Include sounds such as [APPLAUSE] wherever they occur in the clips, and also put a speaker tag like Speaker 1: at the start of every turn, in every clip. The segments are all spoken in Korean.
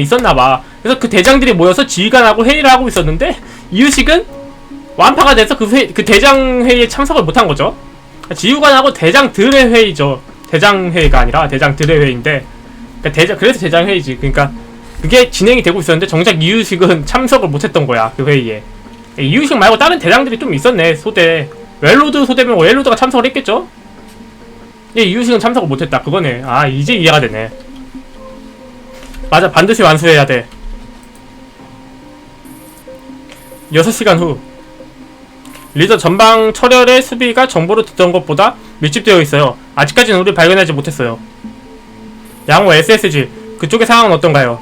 Speaker 1: 있었나봐. 그래서 그 대장들이 모여서 지휘관하고 회의를 하고 있었는데 이유식은 완파가 돼서 그, 회, 그 대장 회의에 참석을 못한 거죠. 지휘관하고 대장들의 회의죠. 대장 회의가 아니라 대장들의 회의인데 그러니까 대장 그래서 대장 회의지. 그러니까 그게 진행이 되고 있었는데 정작 이유식은 [LAUGHS] 참석을 못했던 거야 그 회의에. 이유식 말고 다른 대장들이 좀 있었네 소대. 웰로드 소대면 웰로드가 참석을 했겠죠? 예, 이유식은 참석을 못했다. 그거네. 아 이제 이해가 되네. 맞아 반드시 완수해야 돼. 6시간 후. 리더 전방 철혈의 수비가 정보로 듣던 것보다 밀집되어 있어요. 아직까지는 우리 발견하지 못했어요. 양호 SSG 그쪽의 상황은 어떤가요?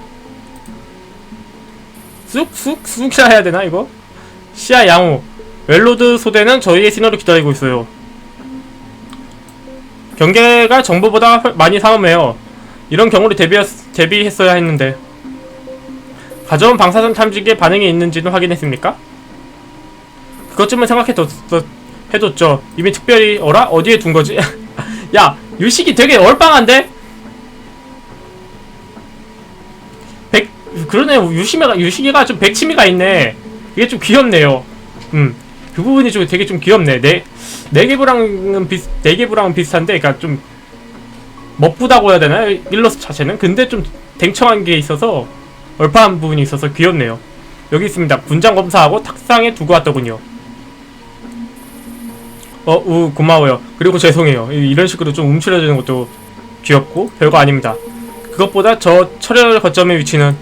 Speaker 1: 쑥쑥 쑥이라 해야 되나 이거? 시야 양호. 웰로드 소대는 저희의 신호를 기다리고 있어요. 경계가 정보보다 훨- 많이 상험해요 이런 경우를 대비, 대비했어야 했는데 가져온 방사선 탐지기에 반응이 있는지는 확인했습니까? 그것쯤은 생각해뒀 해뒀죠 이미 특별히 어라? 어디에 둔 거지? [LAUGHS] 야 유식이 되게 얼빵한데? 백 그러네 유시미가 유식이가 좀 백치미가 있네 이게 좀 귀엽네요 음그 부분이 좀 되게 좀 귀엽네 네 네개부랑은 비슷 네개부랑은 비슷한데 그니까 좀 멋부다고 해야 되나요? 일러스트 자체는? 근데 좀 댕청한 게 있어서 얼파한 부분이 있어서 귀엽네요. 여기 있습니다. 분장 검사하고 탁상에 두고 왔더군요. 어, 우, 고마워요. 그리고 죄송해요. 이- 이런 식으로 좀 움츠려지는 것도 귀엽고 별거 아닙니다. 그것보다 저 철혈 거점의 위치는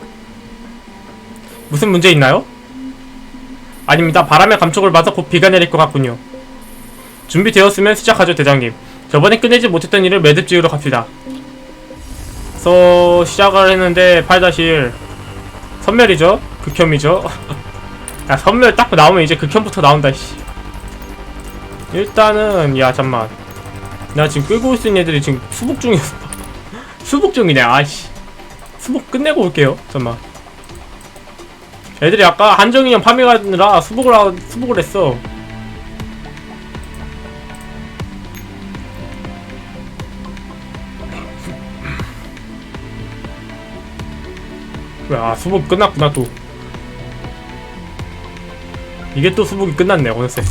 Speaker 1: 무슨 문제 있나요? 아닙니다. 바람의 감촉을 봐서 곧 비가 내릴 것 같군요. 준비되었으면 시작하죠, 대장님. 저번에 끝내지 못했던 일을 매듭 지으러 갑시다. 그래서 시작을 했는데 8-1 선멸이죠. 극혐이죠. [LAUGHS] 야 선멸 딱 나오면 이제 극혐부터 나온다 씨. 일단은 야 잠만. 나 지금 끌고 있는 애들이 지금 수복 중이었어. [LAUGHS] 수복 중이네. 아씨. 수복 끝내고 올게요. 잠만. 애들이 아까 한정인형 파밍하느라 수복을 하, 수복을 했어. 아 수복 끝났구나 또. 이게 또 수복이 끝났네 어느새.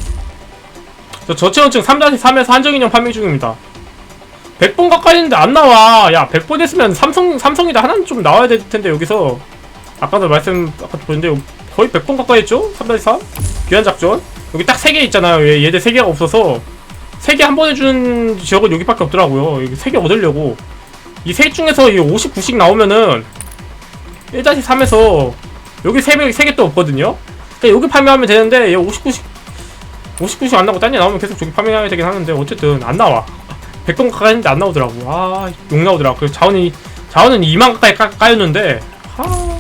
Speaker 1: 저 저체온증 3-3에서 한정인형 판매 중입니다. 100번 가까이 했는데 안 나와. 야 100번 했으면 삼성, 삼성이다 하나는 좀 나와야 될 텐데 여기서. 아까도 말씀 아까 보는데 거의 100번 가까이 했죠? 3-3 귀한 작전? 여기 딱 3개 있잖아요. 얘, 얘들 3개가 없어서. 3개 한 번 해주는 지역은 여기밖에 없더라고요. 여기 3개 얻으려고. 이셋 중에서 이 59씩 나오면은 1-3에서 여기 3개, 3개 또 없거든요? 그러니까 여기 파밍하면 되는데 얘 59씩 59씩 안 나오고 딴데 나오면 계속 저기 파밍해야 되긴 하는데 어쨌든 안 나와. [LAUGHS] 100번 가까이 했는데 안 나오더라고. 아 욕 나오더라고. 그래서 자원이 자원은 2만 가까이 까, 까였는데 하.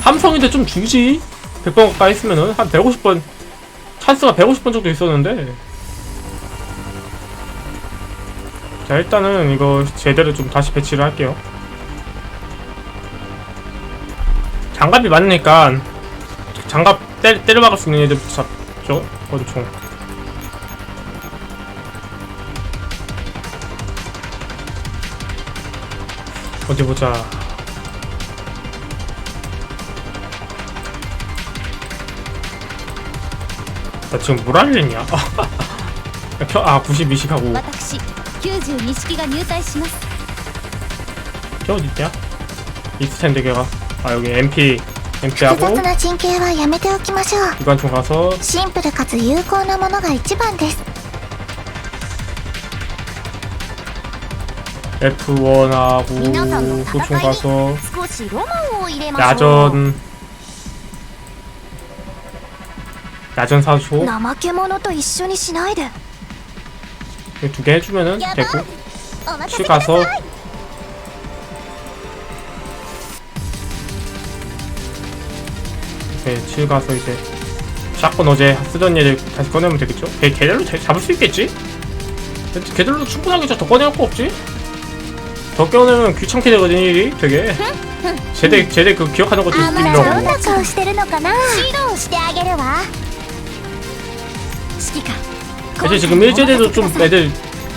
Speaker 1: 삼성인데 좀 주지? 100번 가까이 했으면은 한 150번 찬스가 150번 정도 있었는데. 자 일단은 이거 제대로 좀 다시 배치를 할게요 장갑이 많으니까 장갑 때, 때려박을 수 있는 애들 잡죠 권총 어디 보자 나 지금 뭘 할랬냐 아 [LAUGHS] 92씩 하고
Speaker 2: 私92式が入隊します
Speaker 1: 걔 어딨냐? 있을 텐데 걔가 아 여기 MP
Speaker 3: 複
Speaker 1: MP하고
Speaker 3: 雑な陣形はやめておきましょう
Speaker 1: 기관총 가서
Speaker 3: シンプルかつ有効なものが一番です
Speaker 1: F1하고
Speaker 2: 皆さんの
Speaker 1: 소총
Speaker 2: 戦い
Speaker 1: 가서
Speaker 2: に少しロマンを入れましょう
Speaker 1: 야전 야전 사소
Speaker 3: 怠け者と一緒にしないで
Speaker 1: 두 개 해주면은
Speaker 2: やば
Speaker 1: 되고
Speaker 2: お任せ
Speaker 1: 실
Speaker 2: くださ
Speaker 1: 가서
Speaker 2: い
Speaker 1: 네, 칠 가서 이제 샷건 어제 쓰던 얘들 다시 꺼내면 되겠죠? 걔, 걔들로 자- 잡을 수 있겠지? 걔- 걔들로 충분하게 더 꺼내올 거 없지? 더 꺼내면 귀찮게 되거든 일이 되게 제대 제대 그 기억하는 것도
Speaker 3: あんまりどん
Speaker 1: 힘들고
Speaker 3: な顔してるのかな
Speaker 2: 指導してあげるわ指揮官
Speaker 1: 사실 지금 일제대도 좀 애들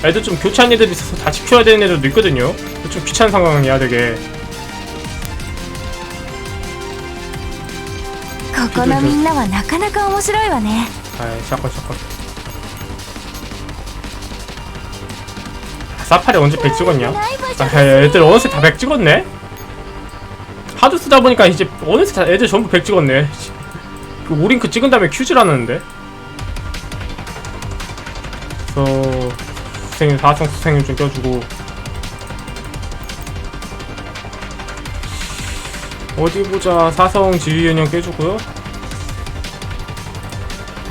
Speaker 1: 애들 좀 교체한 애들이 있어서 다 지켜야 되는 애들도 있거든요 좀 귀찮은 상황이야 되게
Speaker 3: このみんなはなかなか面白いわね
Speaker 1: 아이 샷건 샷건 아, 사파리 언제 100 찍었냐
Speaker 3: ない場所
Speaker 1: 아 애들 어느새 다 100 찍었네 하도 쓰다 보니까 이제 어느새 다 애들 전부 100 찍었네 그 오링크 찍은 다음에 큐즈라는데 그래서 수생님 사성 수생님 좀 껴주고 어디 보자 사성 지휘연령 깨주고요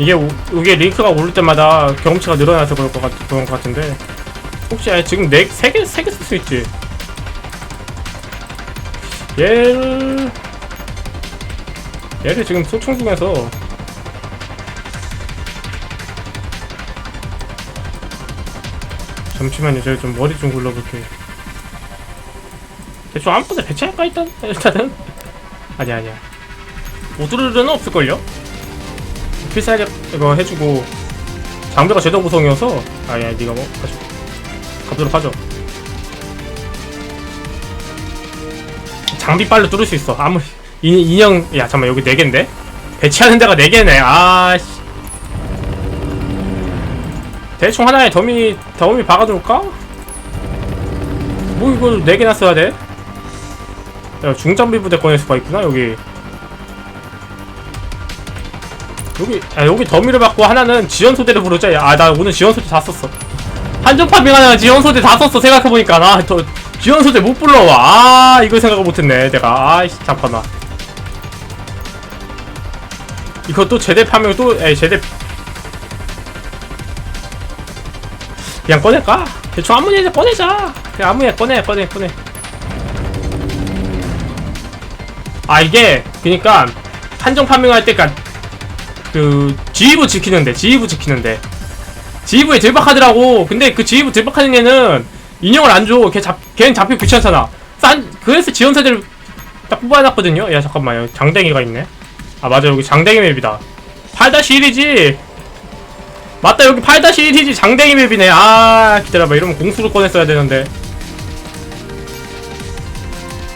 Speaker 1: 이게 오- 이게 링크가 오를 때마다 경험치가 늘어나서 그럴 것 같, 그런 것 같은데. 혹시 아니, 지금 네 세 개 세 개 쓸 수 있지? 얘를 얘를 지금 소총 중에서 잠시만요. 제가 좀 머리 좀 굴러볼게요. 대충 아무거나 배치할까 일단? 일단은? 아니야 아니야. 오드르르는 없을걸요? 필살기 이거 해주고 장비가 제도 구성이어서 아야 니가 뭐 가져 가도록 하죠. 장비 빨로 뚫을 수 있어. 아무 인, 인형 야 잠깐만 여기 4개인데? 배치하는 데가 4개네. 아씨. 대충 하나에 더미 더미 박아둘까? 뭐 이걸 4개나 써야 돼? 야 중장비 부대 꺼낼 수가 있구나 여기 여기 아 여기 더미를 받고 하나는 지원 소대를 부르자. 아 나 오늘 지원 소대 다 썼어. 한정 파밍 하나 지원 소대 다 썼어 생각해 보니까. 나 더 지원 소대 못 불러와. 아 이걸 생각을 못했네 내가. 아이씨 잠깐만. 또 제대 파밍 또 에이 제대. 그냥 꺼낼까? 대충 아무 예나 꺼내자. 그냥 아무 예 꺼내 꺼내 꺼내. 아 이게 그니까 한정 파밍할 때까 그 지휘부 지키는데 지휘부 지키는데. 지휘부에 들박하더라고. 근데 그 지휘부 들박하는 애는 인형을 안줘. 걔 잡, 걔는 잡히 귀찮잖아. 싼 그래서 지원사들을 딱 뽑아놨거든요. 야 잠깐만요 장댕이가 있네. 아 맞아. 여기 장댕이 맵이다. 8-1이지? 맞다. 여기 8-1이지. 장댕이 맵이네. 아 기다려봐. 이러면 공수를 꺼냈어야 되는데.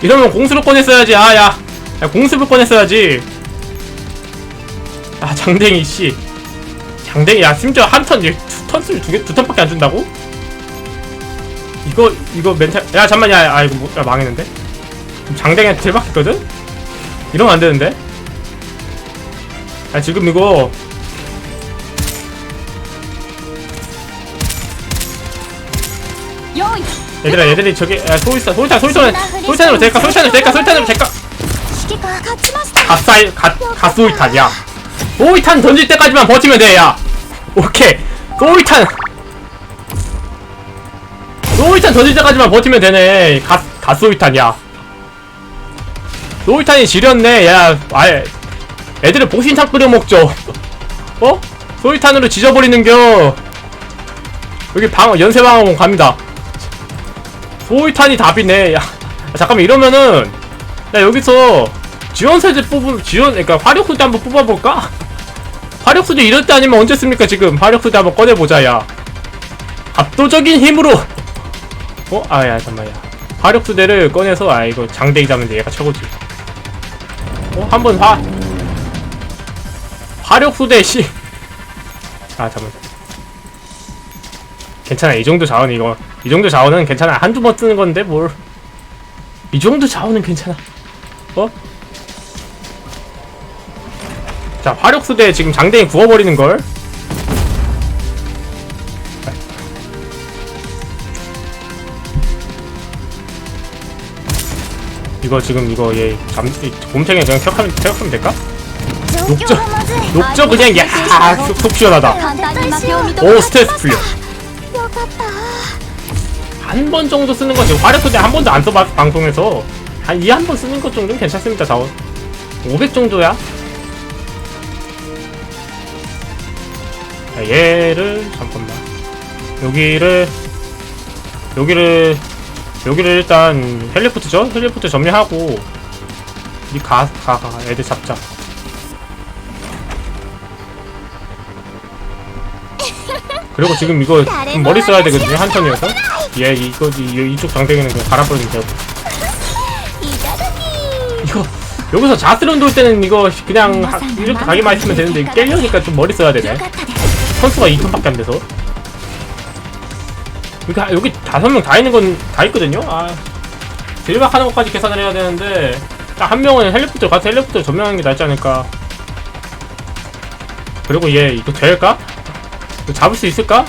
Speaker 1: 이러면 공수를 꺼냈어야지. 아야. 야, 공수를 꺼냈어야지 아 장댕이 씨. 장댕이 야 심지어 한턴 두턴 쓰면 두개 두 턴밖에 안 준다고? 이거 이거 멘탈 야 잠만 야, 아 이거 뭐, 야, 망했는데? 장댕이한테 대박했거든? 이러면 안 되는데? 아 지금 이거 얘들아 얘들이 저기 야, 소울사 소울탄 소울탄 소울탄으로 될까? 소울탄으로 될까? 소울탄으로 될까?
Speaker 3: 아싸
Speaker 1: 갓 갓소울탄이야. 소울탄 던질 때까지만 버티면 돼 야. 오케이. 소울탄. 소울탄 던질 때까지만 버티면 되네. 갓 갓소울탄이야. 소울탄이 지렸네 야. 아예 애들을 보신탕 끓여 먹죠. 어? 소울탄으로 지져버리는겨. 여기 방 연쇄방어문 갑니다. 소울탄이 답이네 야. 잠깐만 이러면은 야 여기서 지원세대 뽑은 지원 그러니까 화력수대 한번 뽑아볼까? 화력수대 이럴 때 아니면 언제 씁니까 지금? 화력수대 한번 꺼내보자 야. 압도적인 힘으로. 어? 아야 잠깐만 야. 화력수대를 꺼내서 아 이거 장대기 잡는 데 얘가 최고지. 어? 한번 화 화력수대 씨 아 잠깐만. 괜찮아 이 정도 자원 이거. 이 정도 자원은 괜찮아. 한두 번 쓰는 건데 뭘. 이 정도 자원은 괜찮아. 어? 자 화력수대 지금 장대인 구워버리는걸. 이거 지금 이거 얘잠 곰탱이 그냥 켜하면 켜하면 될까?
Speaker 3: 녹조
Speaker 1: 녹조 그냥 야속 아, 시원하다. 오 스트레스 풀려. 한 번 정도 쓰는 건지, 화력수대 한 번도 안 써봤어 방송에서. 한 이 한 번 쓰는 것 정도는 괜찮습니다 자원. 500 정도야? 자, 얘를 잠깐만. 여기를 여기를 여기를 일단 헬리포트죠? 헬리포트 점령하고 이 가 가 가, 애들 잡자. 그리고 지금 이거 [LAUGHS] 머리 써야 되거든요 한 턴이어서? 얘 이거 이, 쪽 장대기는 그냥 갈아버리면
Speaker 3: 되고 [LAUGHS]
Speaker 1: 이거 여기서 자스론 돌 때는 이거 그냥 하, 이렇게 가기만 있으면 되는데 깨려니까 좀 머리 써야 되네. 선수가 2톤밖에 안 돼서 그러니까 여기 다섯 명 다 있는 건 다 있거든요. 아 딜박하는 것까지 계산을 해야 되는데 딱 한 명은 헬리콥터 가서 헬리콥터 점령하는 게 낫지 않을까. 그리고 얘 이거 될까? 이거 잡을 수 있을까?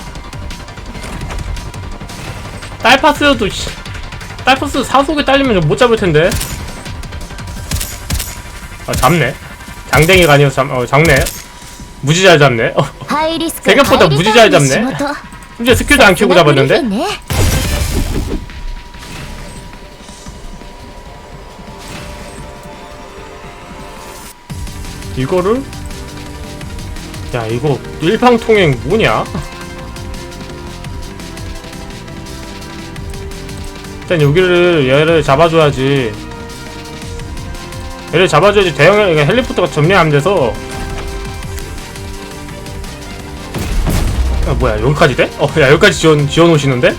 Speaker 1: 딸파스도 딸파스 사속에 딸리면 못 잡을 텐데. 아 잡네. 장댕이가 아니어서 잡, 어, 잡네. 무지 잘 잡네. 어, 생각보다 무지 잘 잡네. 이제 스킬도 안 키우고 잡았는데? 이거를? 야 이거 일방통행 뭐냐? 일단 여기를 얘를 잡아줘야지. 얘를 잡아줘야지 대형 그러니까 헬리포터가 점령 안 돼서. 뭐야 여기까지 돼? 어 야 여기까지 지원 지원 오시는데?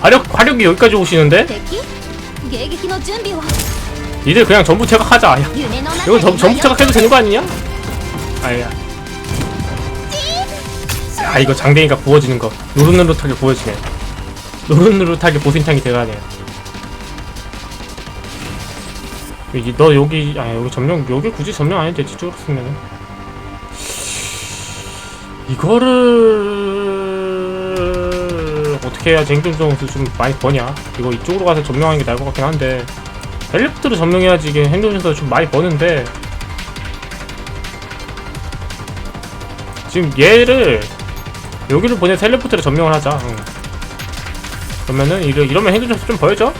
Speaker 1: 화력 화력이 여기까지 오시는데? 니들 그냥 전부 제각하자. 야, 이거 전, 전부 제각해도 되는 거 아니냐? 아야. 아 이거 장대니까 구워지는 거 노릇노릇하게 구워지네. 노릇노릇하게 보신탕이 돼가네. 너 여기 아 여기 점령 여기 굳이 점령 안 해도 되지 쭉 쓰면은 이거를 어떻게 해야 쟁점점수 좀 많이 버냐? 이거 이쪽으로 가서 점령하는 게 나을 것 같긴 한데. 헬리콥터를 점령해야지 이게 행동에서 좀 많이 버는데. 지금 얘를 여기를 보내서 헬리콥터를 점령을 하자. 응. 그러면은 이러, 이러면 행동점수 좀 벌죠?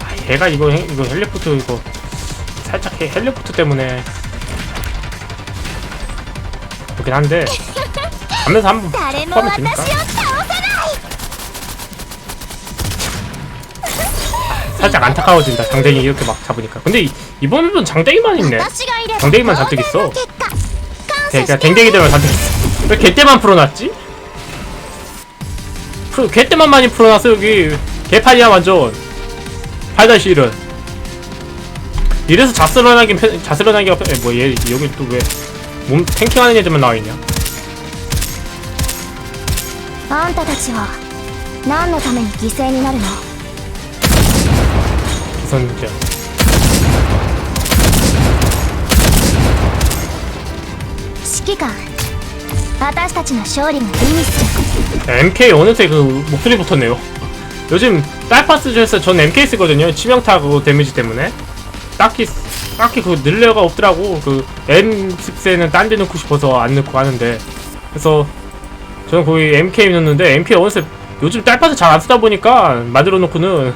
Speaker 1: 아, 얘가 이거 행- 이거 헬리콥터 이거 살짝 헬- 헬리콥터 때문에 좋긴 한데 가면서 한번 포함면 되니까 살짝 안타까워진다. 장댕이 이렇게 막 잡으니까. 근데 이번은 장댕이만 있네. 장댕이만 잔뜩 있어. 그냥 댕댕이들만 잔뜩 있어. 왜 개때만 풀어놨지? 풀, 개때만 많이 풀어놨어 여기. 개판이야 완전. 8-1은. 이래서 자스러나긴 자스러나기가 뭐 얘 여기 또왜 몸 탱킹하는 애들만 나와있냐
Speaker 3: あんたたちは何のために犠牲になるの
Speaker 1: 기선제
Speaker 3: 指揮官私たちの勝利が意味する
Speaker 1: MK 어느새 그 목소리 붙었네요. 요즘 딸파스에서 전 MK 쓰거든요. 치명타 그 데미지 때문에 딱히 딱히 그 늘레가 없더라고. 그 M10세는 딴 데 넣고 싶어서 안 넣고 하는데 그래서 저는 거의 MK 넣는데 MK 어느새 요즘 딸파스 잘안 쓰다 보니까 만들어 놓고는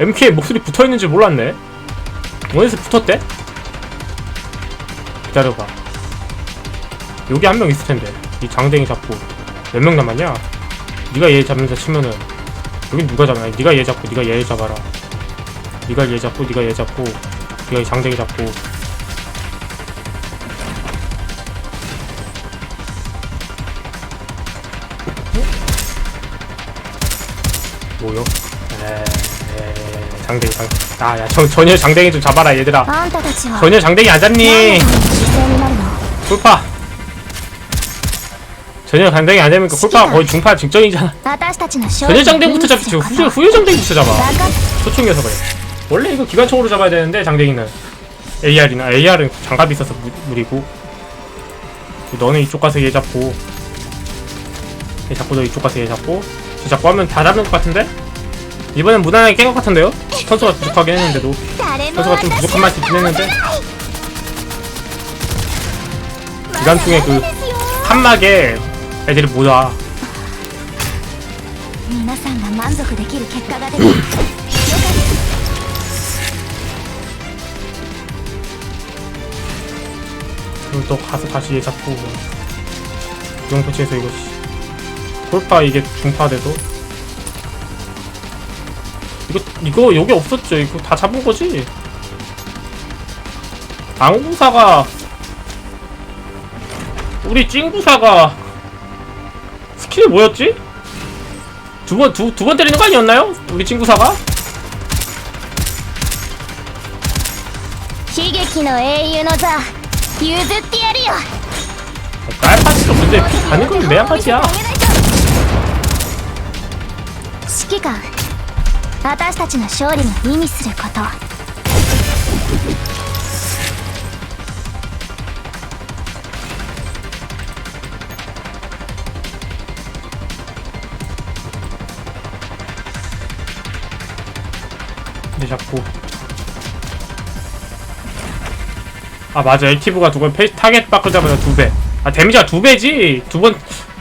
Speaker 1: MK 목소리 붙어 있는지 몰랐네. 어느새 붙었대? 기다려봐. 여기 한 명 있을 텐데 이 장댕이 잡고 몇 명 남았냐? 네가 얘 잡는다 치면은 여긴 누가 잡냐? 네가 얘 잡고 네가 얘 잡아라. 네가 얘 잡고 네가 얘 잡고 네가 이 장댕이 잡고 뭐요? 에이, 장댕이 장. 아야 전혀 장댕이 좀 잡아라 얘들아.
Speaker 3: あんたたちは
Speaker 1: 전혀 장댕이 안
Speaker 3: 何の
Speaker 1: 잡니?
Speaker 3: ために犠牲になるの
Speaker 1: 쿨파. 전혀 장댕이 안 잡으니까 쿨파가 거의 중파 직전이잖아.
Speaker 3: 私たちの勝
Speaker 1: 전혀
Speaker 3: 利
Speaker 1: 장댕부터 잡지 지금 후유, 후유 장댕부터 잡아
Speaker 3: 分かっ
Speaker 1: 초총이어서 그래 원래 이거 기관총으로 잡아야 되는데 장대기는. AR이나 AR은 장갑이 있어서 무, 무리고. 너는 이쪽 가서 얘 잡고. 얘 잡고 너 이쪽 가서 얘 잡고. 저 잡고 하면 다 잡는 것 같은데? 이번엔 무난하게 깬 것 같은데요? 선수가 부족하긴 했는데도. 선수가 좀 부족한 맛이 있긴 했는데. 기관총의 그 한막에 애들이 못 와.
Speaker 3: 음.
Speaker 1: 그걸 또 가서 다시 얘 잡고 용 설치해서 이거 돌파 이게 중파돼도 이거 이거 여기 없었죠 이거 다 잡은 거지 앙구사가 우리 찡구사가 스킬이 뭐였지? 두 번 두 두 번 때리는 거 아니었나요? 우리 찡구사가?
Speaker 3: 히게키의 영웅의 자 譲ってやるよ
Speaker 1: 깔파치도 근데 피 가는 건 매한 파치야.
Speaker 3: 指揮官私たちの勝利が意味すること
Speaker 1: 근데 자꾸 아 맞아 액티브가 두 번 타겟 바꾸자마자 두배아 데미지가 두 배지 두 번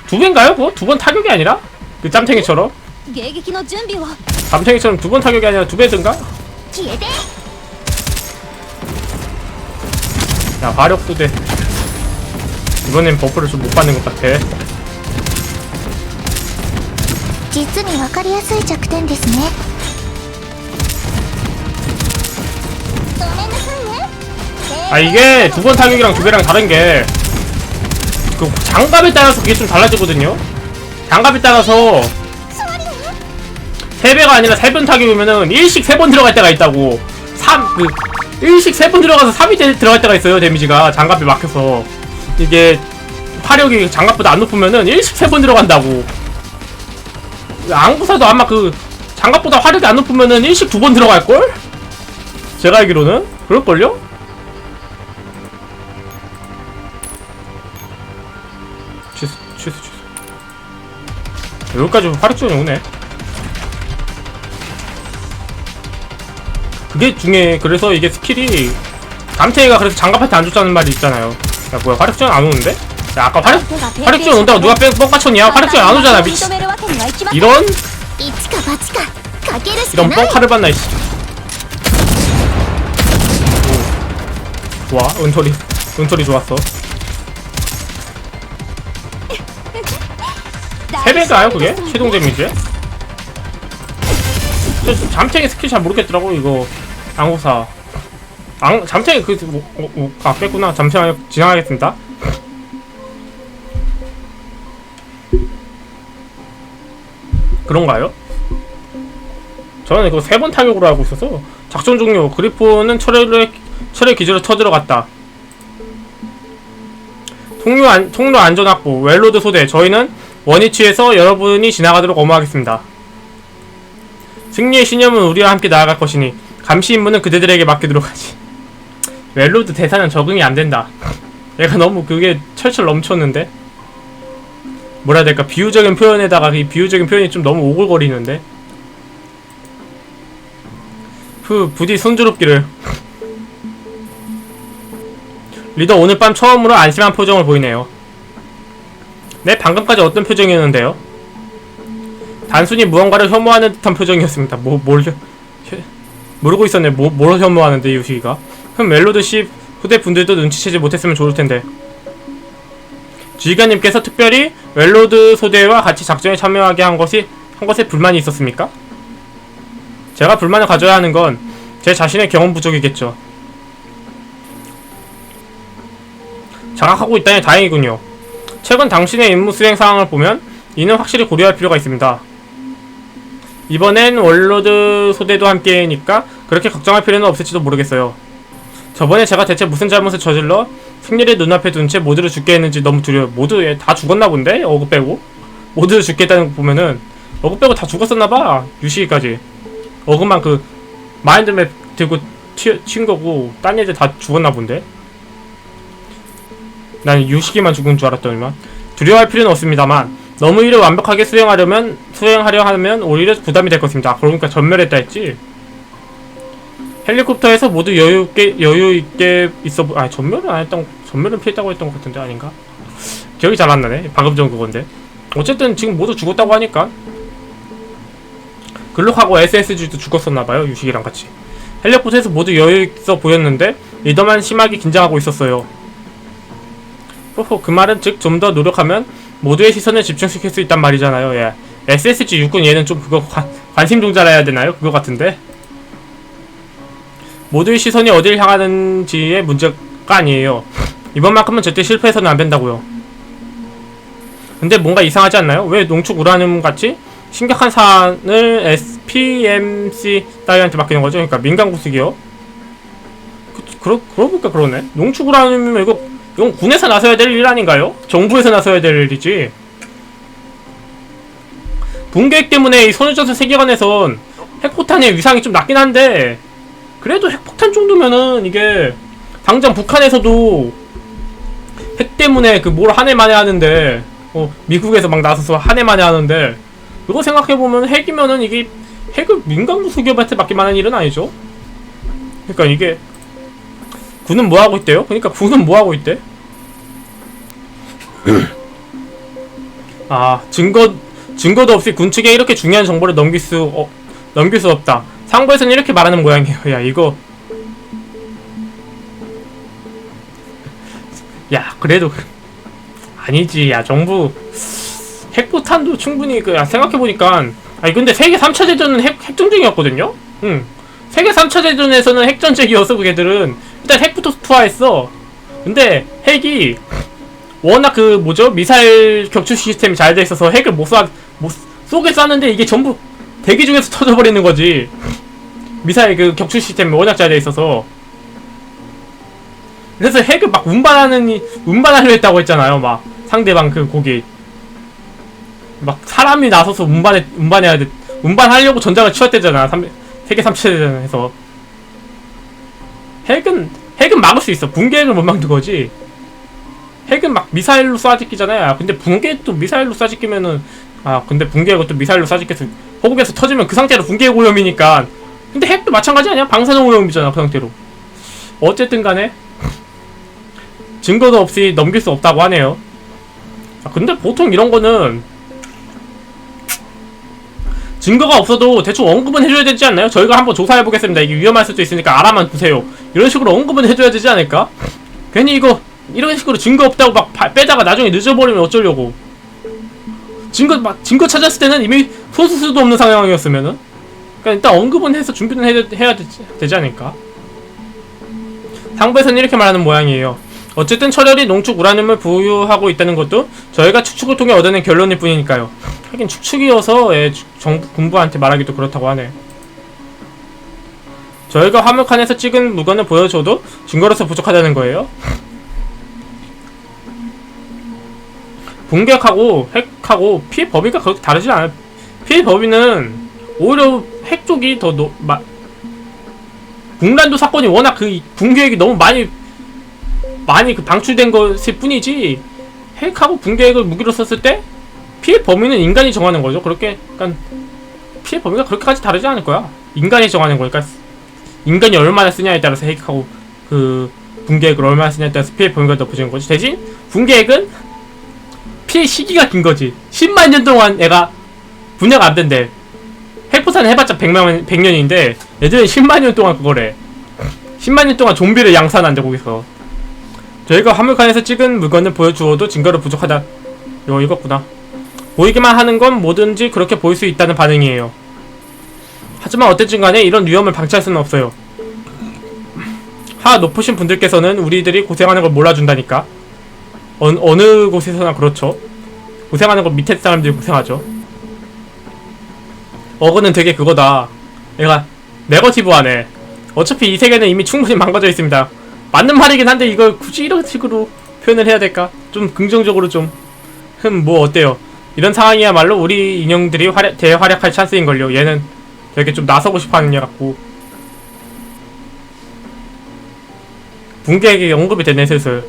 Speaker 1: 두 배인가요 그거 두 번 타격이 아니라 그 짬탱이처럼
Speaker 2: 迎撃の準備を
Speaker 1: 짬탱이처럼 두 번 타격이 아니라 두 배든가
Speaker 3: 消えて
Speaker 1: 야 화력도 돼 이번엔 버프를 좀 못 받는 것 같아
Speaker 3: 実に分かりやすい弱点ですね
Speaker 1: 아 이게 두 번 타격이랑 두 배랑 다른 게 그 장갑에 따라서 그게 좀 달라지거든요. 장갑에 따라서 세 배가 아니라 세 번 타격이면은 일식 세 번 들어갈 때가 있다고. 3, 그, 일식 세 번 들어가서 3이 들어갈 때가 있어요, 데미지가. 장갑이 막혀서. 이게, 화력이 장갑보다 안 높으면은 일식 세 번 들어간다고. 안구사도 아마 그, 장갑보다 화력이 안 높으면은 일식 두 번 들어갈걸? 제가 알기로는? 그럴걸요? 여기까지 화력전이 오네. 그게 중에 그래서 이게 스킬이 남태이가 그래서 장갑한테 안 줬다는 말이 있잖아요. 야 뭐야 화력전 안 오는데? 야 아까 화력, 화력전 온다고 누가 뻥카촌이야 뭐 화력전 안 오잖아
Speaker 2: 미치
Speaker 1: 이런? 이런 뻥카를 봤나 이씨. 오. 좋아 은토리. 은토리 좋았어. 세배가요 그게? 최종 데미지? 저 잠탱이 스킬 잘 모르겠더라고 이거. 안고사. 안, 잠탱이 그 뭐, 어, 어, 아 뺐구나. 잠시만요. 진행하겠습니다. 그런가요? 저는 이거 세 번 타격으로 알고 있어서 작전 종료. 그리폰은 철의 철의 기지로 터들어갔다. 통로 안, 통로 안전 확보. 웰로드 소대. 저희는 원위치에서 여러분이 지나가도록 엄호하겠습니다. 승리의 신념은 우리와 함께 나아갈 것이니 감시 임무는 그대들에게 맡기도록 하지. 웰로드 대사는 적응이 안 된다. 얘가 너무 그게 철철 넘쳤는데 뭐라 해야 될까 비유적인 표현에다가 이 비유적인 표현이 좀 너무 오글거리는데 후 부디 순조롭기를 리더 오늘 밤 처음으로 안심한 표정을 보이네요. 네, 방금까지 어떤 표정이었는데요? 단순히 무언가를 혐오하는 듯한 표정이었습니다. 뭐, 뭘, 모르고 있었네. 뭐, 뭘 혐오하는데, 유식이가? 그럼 멜로드 씨 후대 분들도 눈치채지 못했으면 좋을 텐데. 지휘관님께서 특별히 웰로드 소대와 같이 작전에 참여하게 한 것이, 한 것에 불만이 있었습니까? 제가 불만을 가져야 하는 건 제 자신의 경험 부족이겠죠. 자각하고 있다니 다행이군요. 최근 당신의 임무 수행 상황을 보면 이는 확실히 고려할 필요가 있습니다. 이번엔 월로드 소대도 함께니까 그렇게 걱정할 필요는 없을지도 모르겠어요. 저번에 제가 대체 무슨 잘못을 저질러 승리를 눈앞에 둔 채 모두를 죽게 했는지 너무 두려워. 모두 얘다 죽었나 본데? 어그 빼고? 모두를 죽게 했다는 거 보면은 어그 빼고 다 죽었었나봐. 유시기까지. 어그만 그 마인드맵 들고 튀, 튄 거고 딴 애들 다 죽었나 본데? 난 유식이만 죽은 줄 알았더니만 두려워할 필요는 없습니다만 너무 일을 완벽하게 수행하려면 수행하려 하면 오히려 부담이 될 것입니다. 그러니까 전멸했다 했지. 헬리콥터에서 모두 여유 있게 여유 있게 있어 보- 아 전멸은 안 했던 전멸은 피했다고 했던 것 같은데 아닌가? 기억이 잘 안 나네. 방금 전 그건데. 어쨌든 지금 모두 죽었다고 하니까 글록하고 SSG도 죽었었나 봐요. 유식이랑 같이. 헬리콥터에서 모두 여유 있어 보였는데 리더만 심하게 긴장하고 있었어요. 호호 그 말은 즉 좀 더 노력하면 모두의 시선을 집중시킬 수 있단 말이잖아요 예 SSG 육군 얘는 좀 그거 관, 관심 종자라 해야 되나요? 그거 같은데 모두의 시선이 어딜 향하는지의 문제가 아니에요 이번만큼은 절대 실패해서는 안 된다고요 근데 뭔가 이상하지 않나요? 왜 농축 우라늄 같이 심각한 사안을 SPMC 따위한테 맡기는 거죠. 그러니까 민간 구속이요. 그, 그러, 그러고 보니까 그러네. 농축 우라면 이거, 이건 군에서 나서야 될 일 아닌가요? 정부에서 나서야 될 일이지. 붕괴 때문에 이 선유전선 세계관에선 핵폭탄의 위상이 좀 낮긴 한데, 그래도 핵폭탄 정도면은 이게, 당장 북한에서도 핵 때문에 그 뭘 한 해 만에 하는데, 어, 미국에서 막 나서서 한 해 만에 하는데, 그거 생각해보면 핵이면은 이게 핵을 민간 구속기업한테 맡길 만한 일은 아니죠. 그러니까 이게 군은 뭐 하고 있대요? 그러니까 군은 뭐 하고 있대? 아 증거 증거도 없이 군 측에 이렇게 중요한 정보를 넘길 수 어, 넘길 수 없다. 상부에서는 이렇게 말하는 모양이에요. 야 이거 야 그래도 아니지 야 정부 핵포탄도 충분히 그 생각해 보니까 아니 근데 세계 3차 대전은 핵 핵전쟁이었거든요. 응. 세계 3차 대전에서는 핵전쟁이어서 그게들은 일단 핵부터 투하했어. 근데 핵이 워낙 그 뭐죠 미사일 격추 시스템이 잘 돼 있어서 핵을 못 쏴, 못 쏘게 쐈는데 이게 전부 대기 중에서 [LAUGHS] 터져버리는 거지. 미사일 그 격추 시스템이 워낙 잘 돼 있어서. 그래서 핵을 막 운반하는 이- 운반하려 했다고 했잖아요. 막 상대방 그 거기 막 사람이 나서서 운반해 운반해야 돼 운반하려고 전장을 치웠대잖아 삼- 세계 3차 대전에서 핵은 핵은 막을 수 있어. 붕괴를 못 막는 거지. 핵은 막 미사일로 쏴짓기잖아요 아, 근데 붕괴도 미사일로 쏴짓기면은 아 근데 붕괴가 또 미사일로 쏴짓겨서 호국에서 터지면 그 상태로 붕괴 오염이니까. 근데 핵도 마찬가지 아니야? 방사능 오염이잖아 그 상태로. 어쨌든 간에 증거도 없이 넘길 수 없다고 하네요. 아, 근데 보통 이런 거는 증거가 없어도 대충 언급은 해줘야 되지 않나요? 저희가 한번 조사해 보겠습니다. 이게 위험할 수도 있으니까 알아만 두세요. 이런 식으로 언급은 해줘야 되지 않을까? 괜히 이거 이런 식으로 증거 없다고 막 바- 빼다가 나중에 늦어버리면 어쩌려고? 증거 막 증거 찾았을 때는 이미 소수수도 없는 상황이었으면은 그러니까 일단 언급은 해서 준비는 해야, 해야 되지, 되지 않을까? 상부에서는 이렇게 말하는 모양이에요. 어쨌든 철혈이 농축 우라늄을 보유하고 있다는 것도 저희가 추측을 통해 얻어낸 결론일 뿐이니까요. 하긴 축축이어서 예, 주- 정부 군부한테 말하기도 그렇다고 하네. 저희가 화물칸에서 찍은 물건을 보여줘도 증거로서 부족하다는 거예요. 붕괴하고 핵하고 피해 범위가 그렇게 다르지 않아요. 피해 범위는 오히려 핵 쪽이 더 노, 마, 북란도 사건이 워낙 그 붕괴액이 너무 많이 많이 그 방출된 것일 뿐이지 핵하고 붕괴액을 무기로 썼을 때 피해 범위는 인간이 정하는 거죠. 그렇게 그러니까 피해 범위가 그렇게까지 다르지 않을 거야. 인간이 정하는 거니까 인간이 얼마나 쓰냐에 따라서 핵하고 그 붕괴액을 얼마나 쓰냐에 따라서 피해 범위가 높아지는 거지. 대신 붕괴액은 피해 시기가 긴 거지. 10만 년 동안 애가 분야가 안 된대. 핵포탄 해봤자 100만 100년인데 얘들은 10만 년 동안 그거래. 10만 년 동안 좀비를 양산한대 거기서. 저희가 화물칸에서 찍은 물건을 보여주어도 증거로 부족하다. 이거 이거구나. 보이기만 하는 건 뭐든지 그렇게 보일 수 있다는 반응이에요. 하지만 어쨌든 간에 이런 위험을 방치할 수는 없어요. 하 높으신 분들께서는 우리들이 고생하는 걸 몰라준다니까. 어, 어느 곳에서나 그렇죠. 고생하는 거 밑에 사람들이 고생하죠. 어그는 되게 그거다. 얘가 네거티브하네. 어차피 이 세계는 이미 충분히 망가져 있습니다. 맞는 말이긴 한데 이걸 굳이 이런 식으로 표현을 해야 될까? 좀 긍정적으로 좀. 흠, 뭐 어때요? 이런 상황이야말로 우리 인형들이 활약, 대활약할 찬스인걸요. 얘는 되게 좀 나서고 싶어 하는 애 같고. 붕괴에게 언급이 되네, 슬슬.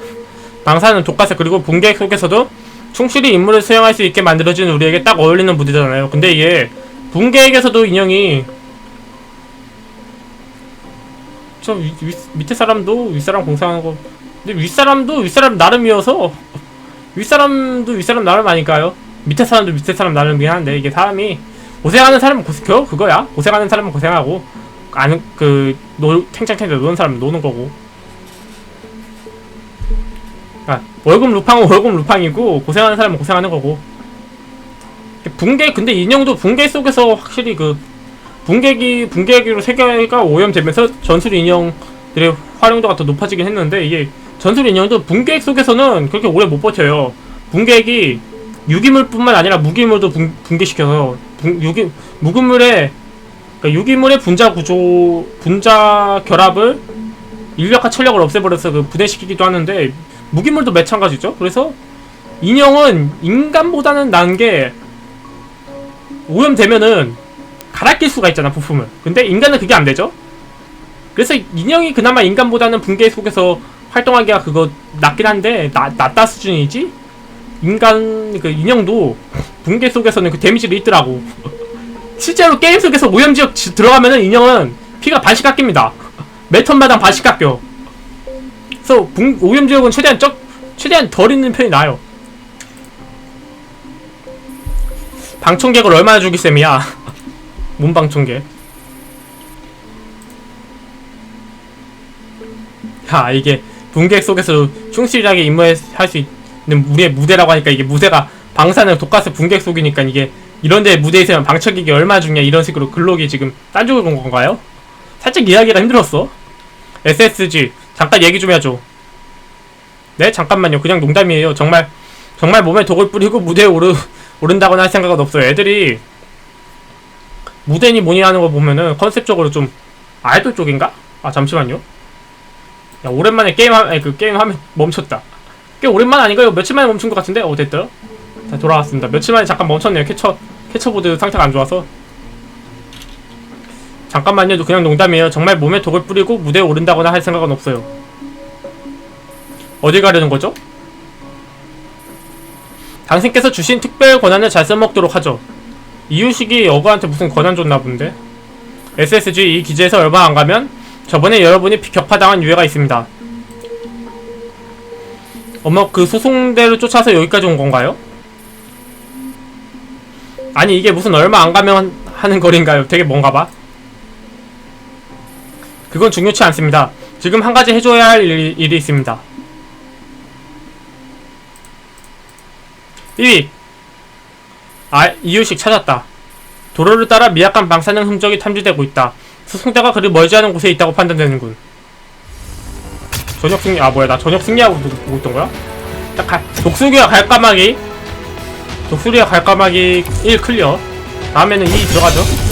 Speaker 1: [LAUGHS] 방사는 독가스 그리고 붕괴 속에서도 충실히 임무를 수행할 수 있게 만들어진 우리에게 딱 어울리는 무대잖아요. 근데 이게 붕괴에게서도 인형이 저 위, 위, 밑에 사람도 윗사람 공상하는 거 근데 윗사람도 윗사람 나름이어서 윗사람도 윗사람 나름 아닐까요? 밑에 사람도 밑에 사람 나름이긴 한데 이게 사람이 고생하는 사람은 고생 겨우 그거야. 고생하는 사람은 고생하고 아는 그 노 탱탱탱 노는 사람은 노는 거고. 아 월급 루팡은 [LAUGHS] 월급 루팡이고 고생하는 사람은 고생하는 거고. 붕괴 근데 인형도 붕괴 속에서 확실히 그 붕괴기 붕괴기로 세계가 오염되면서 전술 인형들의 활용도가 더 높아지긴 했는데 이게 전술 인형도 붕괴 속에서는 그렇게 오래 못 버텨요. 붕괴기 유기물뿐만 아니라 무기물도 분, 붕괴시켜서 분- 유기 무기물의 그러니까 유기물의 분자 구조 분자 결합을 인력과 철력을 없애버려서 그 분해시키기도 하는데 무기물도 마찬가지죠. 그래서 인형은 인간보다는 나은 게 오염되면은 갈아 낄 수가 있잖아 부품을. 근데 인간은 그게 안 되죠. 그래서 인형이 그나마 인간보다는 붕괴 속에서 활동하기가 그거 낫긴 한데 나, 낫다 수준이지? 인간 그 인형도 붕괴 속에서는 그 데미지를 입더라고. [LAUGHS] 실제로 게임 속에서 오염지역 지- 들어가면은 인형은 피가 반씩 깎입니다. 매 턴마다 반씩 깎여. 그래서 붕, 오염지역은 최대한 적 최대한 덜 있는 편이 나아요. 방청객을 얼마나 죽일 셈이야 [LAUGHS] 몸방청객 야 이게 분객 속에서 충실하게 임무할 수 있는 우리의 무대라고 하니까 이게 무대가 방사능 독가스 분객 속이니까 이게 이런데 무대에 있으면 방청객이 얼마나 죽냐 이런 식으로 글록이 지금 딴 쪽으로 온 건가요? 살짝 이해하기가 힘들었어. SSG 잠깐 얘기 좀 해줘. 네? 잠깐만요. 그냥 농담이에요. 정말 정말 몸에 독을 뿌리고 무대에 오르, 오른다거나 할 생각은 없어요. 애들이 무대니 뭐니 하는 거 보면은 컨셉적으로 좀 아이돌 쪽인가? 아 잠시만요 야 오랜만에 게임 하, 아니, 그 게임 하면 [LAUGHS] 멈췄다. 꽤 오랜만 아닌가요? 며칠 만에 멈춘 것 같은데? 어 됐다. 자 돌아왔습니다. 며칠 만에 잠깐 멈췄네요. 캐쳐 캐쳐보드 상태가 안 좋아서. 잠깐만요. 그냥 농담이에요. 정말 몸에 독을 뿌리고 무대에 오른다거나 할 생각은 없어요. 어디 가려는 거죠? 당신께서 주신 특별 권한을 잘 써먹도록 하죠. 이유식이 여거한테 무슨 권한 줬나 본데? SSG 이 기지에서 얼마 안 가면 저번에 여러분이 격파당한 유해가 있습니다. 어머 그 소송대를 쫓아서 여기까지 온 건가요? 아니 이게 무슨 얼마 안 가면 하는 거리인가요? 되게 뭔가 봐. 그건 중요치 않습니다. 지금 한 가지 해줘야 할 일이, 일이 있습니다. 1위 아 이유식 찾았다. 도로를 따라 미약한 방사능 흔적이 탐지되고 있다. 수송대가 그리 멀지 않은 곳에 있다고 판단되는군. 저녁 승리, 아, 뭐야, 나 저녁 승리하고 보고 있던 거야? 딱 갈, 독수리와 갈까마귀. 독수리와 갈까마귀 1 클리어. 다음에는 2 들어가죠.